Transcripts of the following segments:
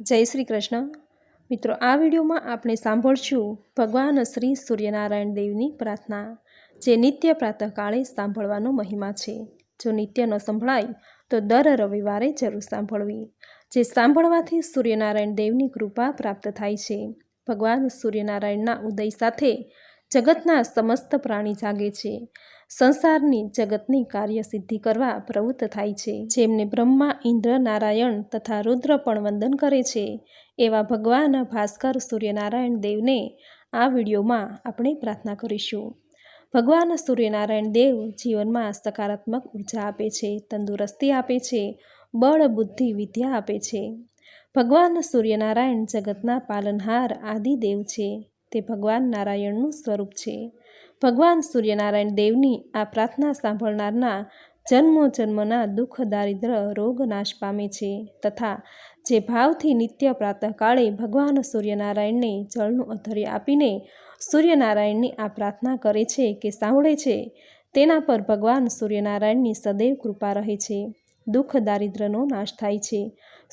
જય શ્રી કૃષ્ણ. મિત્રો, આ વિડીયોમાં આપણે સાંભળશું ભગવાન શ્રી સૂર્યનારાયણ દેવની પ્રાર્થના, જે નિત્ય પ્રાતઃકાળે સાંભળવાનો મહિમા છે. જો નિત્ય ન સંભળાય, તો દર રવિવારે જરૂર સાંભળવી, જે સાંભળવાથી સૂર્યનારાયણ દેવની કૃપા પ્રાપ્ત થાય છે. ભગવાન સૂર્યનારાયણના ઉદય સાથે જગતના સમસ્ત પ્રાણી જાગે છે. સંસારની જગતની કાર્યસિદ્ધિ કરવા પ્રવૃત્ત થાય છે. જેમને બ્રહ્મા, ઇન્દ્ર, નારાયણ તથા રુદ્ર પણ વંદન કરે છે. એવા ભગવાન ભાસ્કર સૂર્યનારાયણ દેવને આ વિડીયોમાં આપણે પ્રાર્થના કરીશું. ભગવાન સૂર્યનારાયણ દેવ જીવનમાં સકારાત્મક ઊર્જા આપે છે, તંદુરસ્તી આપે છે, બળ, બુદ્ધિ, વિદ્યા આપે છે. ભગવાન સૂર્યનારાયણ જગતના પાલનહાર આદિ દેવ છે. તે ભગવાન નારાયણનું સ્વરૂપ છે. ભગવાન સૂર્યનારાયણ દેવની આ પ્રાર્થના સાંભળનારના જન્મો જન્મના દુઃખ, દારિદ્ર, રોગ નાશ પામે છે તથા જે ભાવથી નિત્ય પ્રાતઃકાળે ભગવાન સૂર્યનારાયણને જળનું અધર્ય આપીને સૂર્યનારાયણની આ પ્રાર્થના કરે છે કે સાંભળે છે, તેના પર ભગવાન સૂર્યનારાયણની સદૈવ કૃપા રહે છે. દુઃખ, દારિદ્રનો નાશ થાય છે.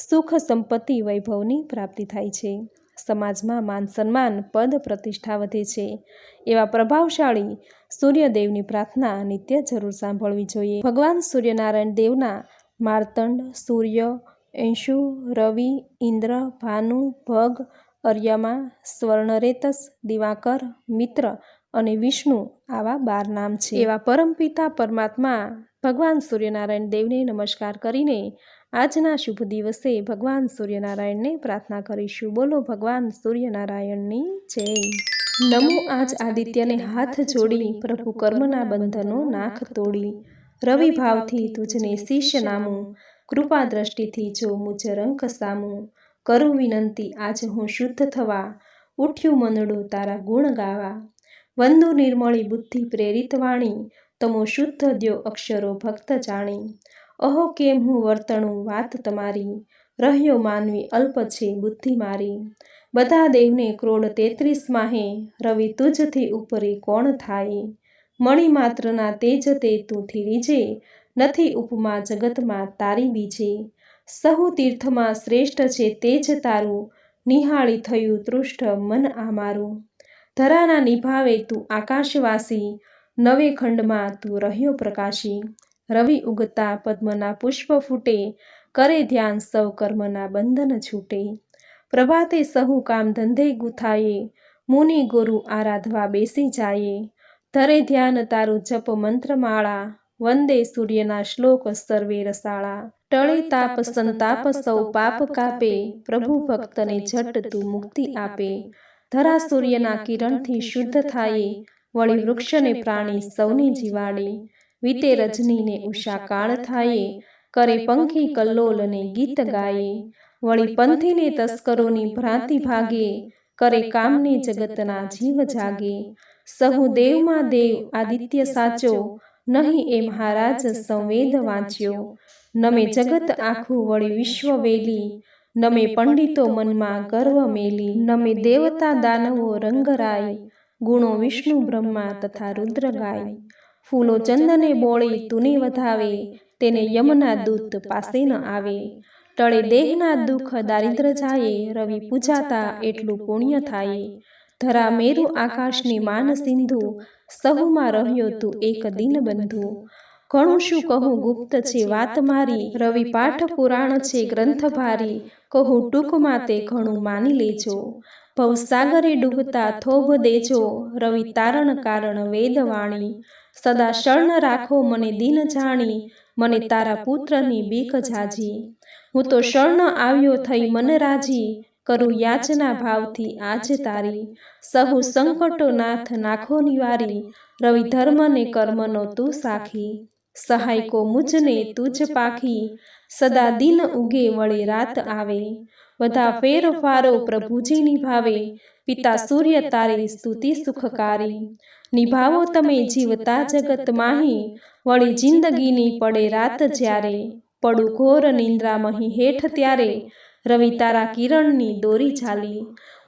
સુખ, સંપત્તિ, વૈભવની પ્રાપ્તિ થાય છે. સમાજમાં માન સન્માન, પદ પ્રતિષ્ઠા વધે છે. એવા પ્રભાવશાળી સૂર્યદેવની પ્રાર્થના નિત્ય જરૂર સાંભળવી જોઈએ. ભગવાન સૂર્યનારાયણ દેવના માર્તંડ, સૂર્ય અંશુ રવિ, ઇન્દ્ર, ભાનુ, ભગ, અર્યમા, સ્વર્ણરેતસ, દિવાકર, મિત્ર અને વિષ્ણુ આવા બાર નામ છે. એવા પરમપિતા પરમાત્મા ભગવાન સૂર્યનારાયણ દેવને નમસ્કાર કરીને આજના શુભ દિવસે ભગવાન સૂર્યનારાયણને પ્રાર્થના કરીશું. બોલો ભગવાન સૂર્યનારાયણની જય. નમો આજ આદિત્યને હાથ જોડી પ્રભુ કર્મના બંધનો નાખ તોડી. રવિ ભાવથી તુજને શિષ્ય નામું. કૃપા દ્રષ્ટિથી જો મુજ રંક સામું. કરું વિનંતી આજ હું શુદ્ધ થવા. ઉઠ્યું મનડું તારા ગુણ ગાવા. વંદુ નિર્મળી બુદ્ધિ પ્રેરિત વાણી. તમો શુદ્ધ દ્યો અક્ષરો ભક્ત જાણી. અહો કેમ હું વર્તણું વાત તમારી? રહ્યો માનવી અલ્પ છે બુદ્ધિ મારી. બધા દેવને ક્રોડ તેત્રીસ માહે, રવિ તુજથી ઉપરી કોણ થાય? મણી માત્રના તેજ તે તું રીજે નથી ઉપમા જગતમાં તારી બીજે. સહુ તીર્થમાં શ્રેષ્ઠ છે તેજ તારું, નિહાળી થયું તૃષ્ટ મન આ મારું ધરાના નિભાવે તું આકાશવાસી, નવે ખંડમાં તું રહ્યો પ્રકાશી. રવિ ઉગતા પદ્મના પુષ્પ ફૂટે, કરે ધ્યાન સૌ કર્મના બંધન છૂટે. પ્રભાતે સહુ કામ ધંધે ગુથાયે, મુનિ ગુરુ આરાધવા બેસી જાયે. ધરે ધ્યાન તારું જપ મંત્રમાળા, વંદે સૂર્યના શ્લોક સર્વે રસાળા. ટળે તાપ સંતાપ સૌ પાપ કાપે, પ્રભુ ભક્તને ઝટ તું મુક્તિ આપે. ધરા સૂર્યના કિરણથી શુદ્ધ થાય, વળી વૃક્ષને પ્રાણી સૌને જીવાડે. વીતે રજનીને ઉષા કાળ થાય, કરે પંખી કલ્લોલને ગીત ગાયે. વળી પંથીને તસ્કરોની ભ્રાંતિ ભાગે, કરે કામને જગતના જીવ જાગે. સહુ દેવમાં દેવ આદિત્ય સાચો, નહીં એ મહારાજ સંવેદ વાંચ્યો. નમે જગત આખું વળી વિશ્વ વેલી, નમે પંડિતો મનમાં ગર્વ મેલી. નમે દેવતા દાનવો રંગરાય ગુણો વિષ્ણુ બ્રહ્મા તથા રુદ્ર ગાય. ફૂલો ચંદને બોળે તુને વધાવે, તેને યમના દૂત પાસે ન આવે. ટળે દેહના દુઃખ દારિદ્ર જાય, રવિ પૂજાતા એટલું પુણ્ય થાય. ધરા મેરુ આકાશની માન સિંધુ, સહુમાં રહ્યો તું એક દિન બંધુ. ઘણું શું કહું ગુપ્ત છે વાત મારી, રવિ પાઠ પુરાણ છે ગ્રંથ ભારી કહું ટૂંકમાં તે ઘણું માની લેજો. ભવસાગરે ડૂબતા થોભ દેજો, રવિ તારણ કારણ વેદવાણી. સદા શરણ રાખો મને દિન જાણી, મને તારા પુત્રની બીક જાજી. હું તો શરણ આવ્યો થઈ મન રાજી, કરું યાચના ભાવથી આજ તારી. સહુ સંકટો નાથ નાખો નિવારી, રવિ ધર્મને કર્મનો તું સાખી. સહાય કો મુજને તુજ પાખી, સદા દિન ઉગે વળે રાત આવે. બધા ફેરફારો પ્રભુજી નિભાવે પિતા સૂર્ય તારી સ્તુતિ સુખકારી. નિભાવો તમે જીવતા જગત માહી. વળી જિંદગીની પડે રાત જ્યારે. પડું ઘોર નિંદ્રામહી હેઠ ત્યારે. રવિ તારા કિરણની દોરી ચાલી.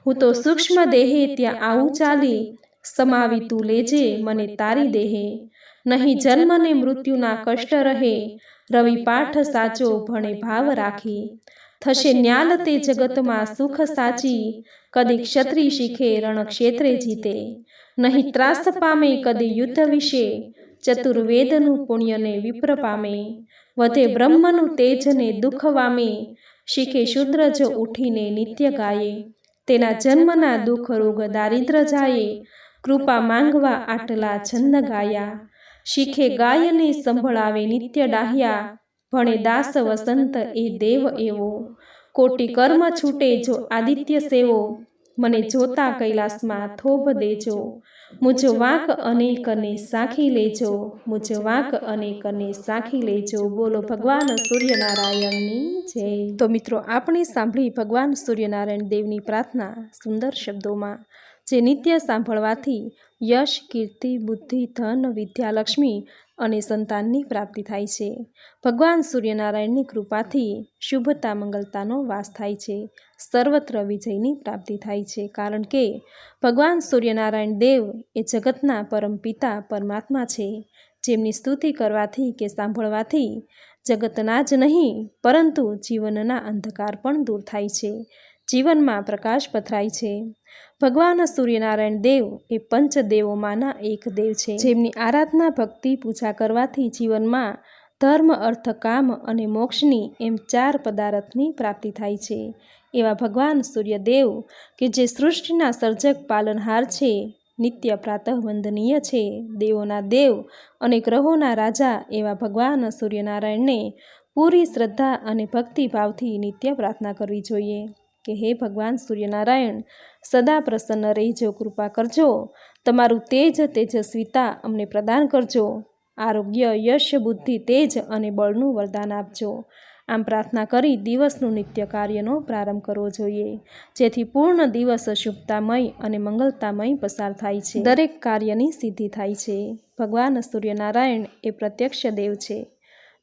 હું તો સૂક્ષ્મ દેહે ત્યાં આવું ચાલી. સમાવી તું લેજે મને તારી દેહે. નહીં જન્મ ને મૃત્યુના કષ્ટ રહે. રવિ પાઠ સાચો ભણે ભાવ રાખી. થશે ન્યાલ તે જગતમાં સુખ સાચી. કદી ક્ષત્રિય શીખે રણક્ષેત્રે જીતે. નહીં ત્રાસ પામે, કદી યુદ્ધ વિશે. ચતુર્વેદનું પુણ્યને વિપ્ર પામે. વધે બ્રહ્મનું તેજને દુઃખ વામે. શીખે શુદ્ર જો ઉઠીને નિત્ય ગાયે. તેના જન્મના દુઃખ રોગ દારિદ્ર જાય. કૃપા માંગવા આટલા છંદ ગાયા. શીખે ગાયને સંભળાવે નિત્ય ડાહ્યા, ભણે દાસ વસંત એ દેવ એવો. કોટી કર્મ છૂટે જો આદિત્ય સેવો, મને જોતા કૈલાસમાં થોભ દેજો. મુજ વાંક અનેકને સાખી લેજો, મુજ વાંક અનેકને સાખી લેજો. બોલો ભગવાન સૂર્યનારાયણની જય. તો મિત્રો, આપણે સાંભળી ભગવાન સૂર્યનારાયણ દેવની પ્રાર્થના સુંદર શબ્દોમાં. જે નિત્ય સાંભળવાથી યશ, કીર્તિ, બુદ્ધિ, ધન વિદ્યાલક્ષ્મી અને સંતાનની પ્રાપ્તિ થાય છે. ભગવાન સૂર્યનારાયણની કૃપાથી શુભતા, મંગલતાનો વાસ થાય છે. સર્વત્ર વિજયની પ્રાપ્તિ થાય છે. કારણ કે ભગવાન સૂર્યનારાયણ દેવ એ જગતના પરમપિતા પરમાત્મા છે. જેમની સ્તુતિ કરવાથી કે સાંભળવાથી જગતના જ નહીં, પરંતુ જીવનના અંધકાર પણ દૂર થાય છે. જીવનમાં પ્રકાશ પથરાય છે. ભગવાન સૂર્યનારાયણ દેવ એ પંચદેવોમાંના એક દેવ છે. જેમની આરાધના ભક્તિ પૂજા કરવાથી જીવનમાં ધર્મ, અર્થ, કામ અને મોક્ષની એમ ચાર પદાર્થની પ્રાપ્તિ થાય છે. એવા ભગવાન સૂર્યદેવ કે જે સૃષ્ટિના સર્જક પાલનહાર છે, નિત્ય પ્રાતઃ વંદનીય છે. દેવોના દેવ અને ગ્રહોના રાજા એવા ભગવાન સૂર્યનારાયણને પૂરી શ્રદ્ધા અને ભક્તિભાવથી નિત્ય પ્રાર્થના કરવી જોઈએ. કે હે ભગવાન સૂર્યનારાયણ, સદા પ્રસન્ન રહેજો, કૃપા કરજો. તમારું તેજ તેજસ્વીતા અમને પ્રદાન કરજો. આરોગ્ય, યશ, બુદ્ધિ, તેજ અને બળનું વરદાન આપજો. આમ પ્રાર્થના કરી દિવસનું નિત્ય કાર્યનો પ્રારંભ કરવો જોઈએ. જેથી પૂર્ણ દિવસ શુભતામય અને મંગલતામય પસાર થાય છે. દરેક કાર્યની સિદ્ધિ થાય છે. ભગવાન સૂર્યનારાયણ એ પ્રત્યક્ષ દેવ છે.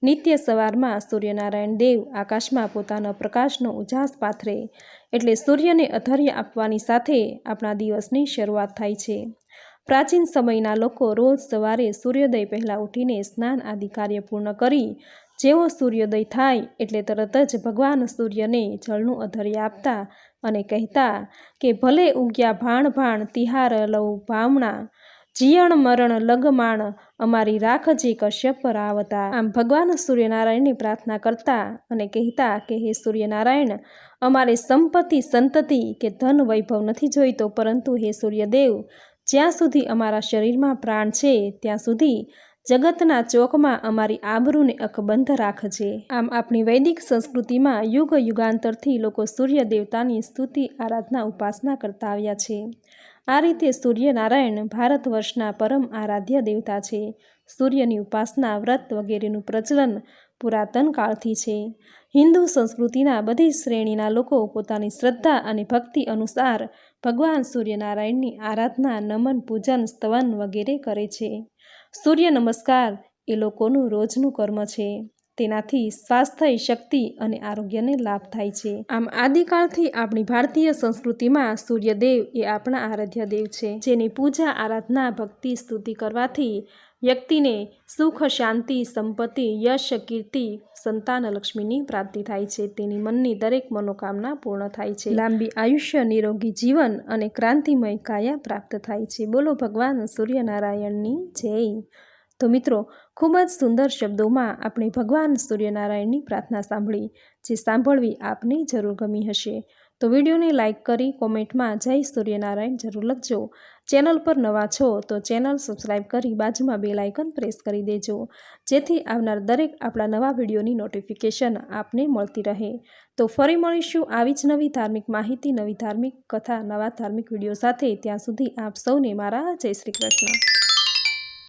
નિત્ય સવારમાં સૂર્યનારાયણ દેવ આકાશમાં પોતાનો પ્રકાશનો ઉજાસ પાથરે એટલે સૂર્યને અધર્ય આપવાની સાથે આપણા દિવસની શરૂઆત થાય છે. પ્રાચીન સમયના લોકો રોજ સવારે સૂર્યોદય પહેલાં ઉઠીને સ્નાન આદિ કાર્ય પૂર્ણ કરી જેવો સૂર્યોદય થાય એટલે તરત જ ભગવાન સૂર્યને જળનું અધર્ય આપતા અને કહેતા કે ભલે ઉગ્યા ભાણ ભાણ તિહાર લવ ભાવણા જીયણ, મરણ, લગમાણ અમારી રાખજી કશ્યપ રાવતા આમ ભગવાન સૂર્યનારાયણની પ્રાર્થના કરતા અને કહેતા કે, હે સૂર્યનારાયણ, અમારે સંપત્તિ, સંતતિ કે ધન વૈભવ નથી જોઈતો, પરંતુ હે સૂર્યદેવ, જ્યાં સુધી અમારા શરીરમાં પ્રાણ છે, ત્યાં સુધી જગતના ચોકમાં અમારી આબરૂને અકબંધ રાખજે. આમ આપણી વૈદિક સંસ્કૃતિમાં યુગ યુગાંતરથી લોકો સૂર્ય દેવતાની સ્તુતિ, આરાધના, ઉપાસના કરતા આવ્યા છે. આ રીતે સૂર્યનારાયણ ભારત વર્ષના પરમ આરાધ્ય દેવતા છે. સૂર્યની ઉપાસના, વ્રત વગેરેનું પ્રચલન પુરાતન કાળથી છે. હિન્દુ સંસ્કૃતિના બધી શ્રેણીના લોકો પોતાની શ્રદ્ધા અને ભક્તિ અનુસાર ભગવાન સૂર્યનારાયણની આરાધના, નમન, પૂજન, સ્તવન વગેરે કરે છે. સૂર્ય નમસ્કાર એ લોકોનું રોજનું કર્મ છે. તેનાથી સ્વાસ્થ્ય, શક્તિ અને આરોગ્યને લાભ થાય છે. આમ આદિકાળથી આપણી ભારતીય સંસ્કૃતિમાં સૂર્યદેવ એ આપણા આરાધ્ય દેવ છે. જેની પૂજા, આરાધના, ભક્તિ, સ્તુતિ કરવાથી વ્યક્તિને સુખ, શાંતિ, સંપત્તિ, યશ, કીર્તિ, સંતાન, લક્ષ્મીની પ્રાપ્તિ થાય છે. તેની મનની દરેક મનોકામના પૂર્ણ થાય છે. લાંબી આયુષ્ય, નિરોગી જીવન અને ક્રાંતિમય કાયા પ્રાપ્ત થાય છે. બોલો ભગવાન સૂર્યનારાયણની જય. તો મિત્રો, ખૂબ જ સુંદર શબ્દોમાં આપણે ભગવાન સૂર્યનારાયણની પ્રાર્થના સાંભળી, જે સાંભળવી આપને જરૂર ગમી હશે. તો વિડીયોને લાઇક કરી કોમેન્ટમાં જય સૂર્યનારાયણ જરૂર લખજો. ચેનલ પર નવા છો તો ચેનલ સબસ્ક્રાઈબ કરી બાજુમાં બે લાઇકન પ્રેસ કરી દેજો. જેથી આવનાર દરેક આપણા નવા વિડીયોની નોટિફિકેશન આપને મળતી રહે. તો ફરી મળીશું આવી જ નવી ધાર્મિક માહિતી, નવી ધાર્મિક કથા, નવા ધાર્મિક વીડિયો સાથે. ત્યાં સુધી આપ સૌને મારા જય શ્રી કૃષ્ણ.